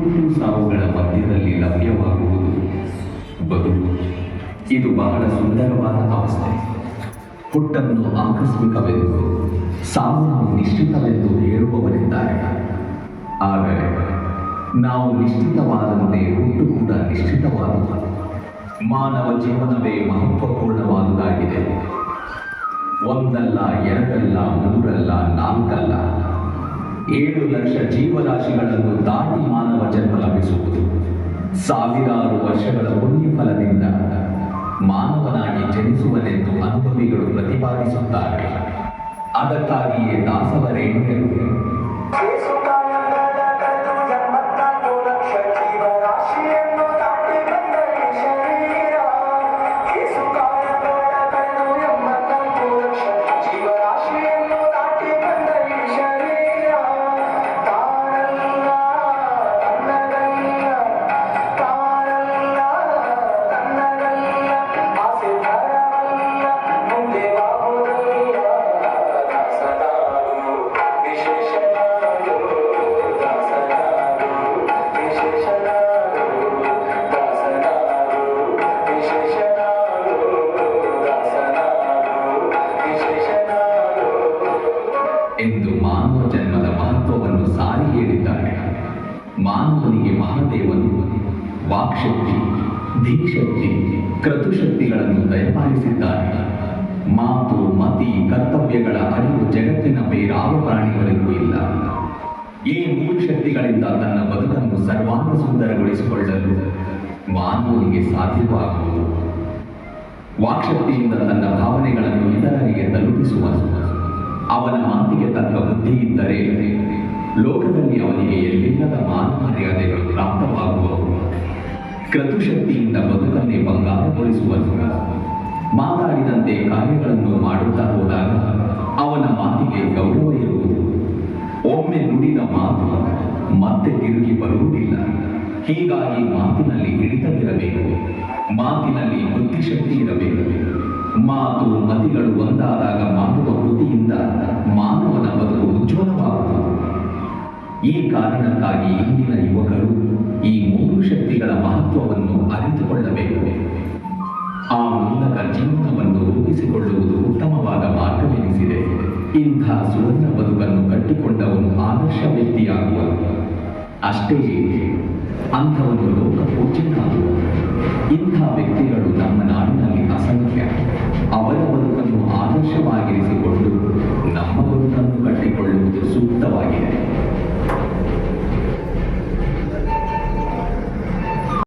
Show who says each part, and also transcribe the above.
Speaker 1: ಹುಟ್ಟು ಸಾವುಗಳ ಮಧ್ಯದಲ್ಲಿ ಲಭ್ಯವಾಗುವುದು ಬದುಕು ಇದು ಬಹಳ ಸುಂದರವಾದ ಅವಸ್ಥೆ. ಹುಟ್ಟನ್ನು ಆಕಸ್ಮಿಕವೆಂದು, ಸಾವನ್ನು ನಿಶ್ಚಿತವೆಂದು ಹೇಳುವವರಿದ್ದಾರೆ. ಆದರೆ, ನಾವು ನಿಶ್ಚಿತವಾದಂತೆ ಹುಟ್ಟು ಕೂಡ ನಿಶ್ಚಿತವಾದುದು. ಮಾನವ ಜೀವನವೇ ಮಹತ್ವಪೂರ್ಣವಾದುದಾಗಿದೆ. ಒಂದಲ್ಲ ಎರಡಲ್ಲ ಏಳು ಲಕ್ಷ ಜೀವರಾಶಿಗಳನ್ನು ದಾಟಿ ಮಾನವ ಜನ್ಮ ಲಭಿಸುವುದು. ಸಾವಿರಾರು ವರ್ಷಗಳ ಪುಣ್ಯಫಲದಿಂದ ಮಾನವನಾಗಿ ಜನಿಸುವನೆಂದು ಅನುಭವಿಗಳು ಪ್ರತಿಪಾದಿಸುತ್ತಾರೆ. ಅದಕ್ಕಾಗಿಯೇ ದಾಸವರೇಣ್ಯರು ಎಂದು ಮಾನವ ಜನ್ಮದ ಮಹತ್ವವನ್ನು ಸಾರಿ ಹೇಳಿದ್ದಾರೆ. ಮಾನವನಿಗೆ ಮಹಾದೇವನು ವಾಕ್ಶಕ್ತಿ, ಧೀಶಕ್ತಿ ಕೃತುಶಕ್ತಿಗಳನ್ನು ದಯಪಾಲಿಸಿದ್ದಾರೆ. ಮಾತು, ಮತಿ, ಕರ್ತವ್ಯಗಳ ಅರಿವು ಜಗತ್ತಿನ ಬೇರಾವ ಪ್ರಾಣಿಗಳಿಗೂ ಇಲ್ಲ. ಈ ಮೂರು ಶಕ್ತಿಗಳಿಂದ ತನ್ನ ಬದುಕನ್ನು ಸರ್ವಾಂಗ ಸುಂದರಗೊಳಿಸಿಕೊಳ್ಳಲು ಮಾನವನಿಗೆ ಸಾಧ್ಯವಾಗುವುದು. ವಾಕ್ಶಕ್ತಿಯಿಂದ ತನ್ನ ಭಾವನೆಗಳನ್ನು ಇತರರಿಗೆ ತಲುಪಿಸುವನು ಅವನ ಮಾತಿಗೆ ತಕ್ಕ ಬುದ್ಧಿ ಇದ್ದರೆ ಲೋಕದಲ್ಲಿ ಅವನಿಗೆ ಎಲ್ಲಿಲ್ಲದ ಮಾನ ಮರ್ಯಾದೆಗಳು ಪ್ರಾಪ್ತವಾಗುವವು. ಕ್ರತುಶಕ್ತಿಯಿಂದ ಬದುಕನ್ನೇ ಬಂಗಾರಗೊಳಿಸುವ ಮಾತಾಡಿದಂತೆ ಕಾರ್ಯಗಳನ್ನು ಮಾಡುತ್ತಾ ಹೋದಾಗ ಅವನ ಮಾತಿಗೆ ಗೌರವ ಇರುವುದು. ಒಮ್ಮೆ ನುಡಿದ ಮಾತು ಮತ್ತೆ ತಿರುಗಿ ಬರುವುದಿಲ್ಲ. ಹೀಗಾಗಿ ಮಾತಿನಲ್ಲಿ ಹಿಡಿತವಿರಬೇಕು. ಮಾತಿನಲ್ಲಿ ಬುದ್ಧಿಶಕ್ತಿ ಕಾರಣಕ್ಕಾಗಿ ಇಂದಿನ ಯುವಕರು ಈ ಮೂರು ಶಕ್ತಿಗಳ ಮಹತ್ವವನ್ನು ಅರಿತುಕೊಳ್ಳಬೇಕು. ಆ ಮೂಲಕ ಜೀವನವನ್ನು ರೂಪಿಸಿಕೊಳ್ಳುವುದು ಉತ್ತಮವಾದ ಮಾರ್ಗವೆನಿಸಿದೆ. ಇಂಥ ಸುವರ್ಣ ಬದುಕನ್ನು ಕಟ್ಟಿಕೊಂಡವನು ಆದರ್ಶ ವ್ಯಕ್ತಿಯಾಗುವ. ಅಷ್ಟೇ ಅಂಥ ಅಂಥವನು ಲೋಕ ಪೂಜ್ಯನಾಗುವ ಇಂಥ ವ್ಯಕ್ತಿಗಳು ನಮ್ಮ ನಾಡಿನಲ್ಲಿ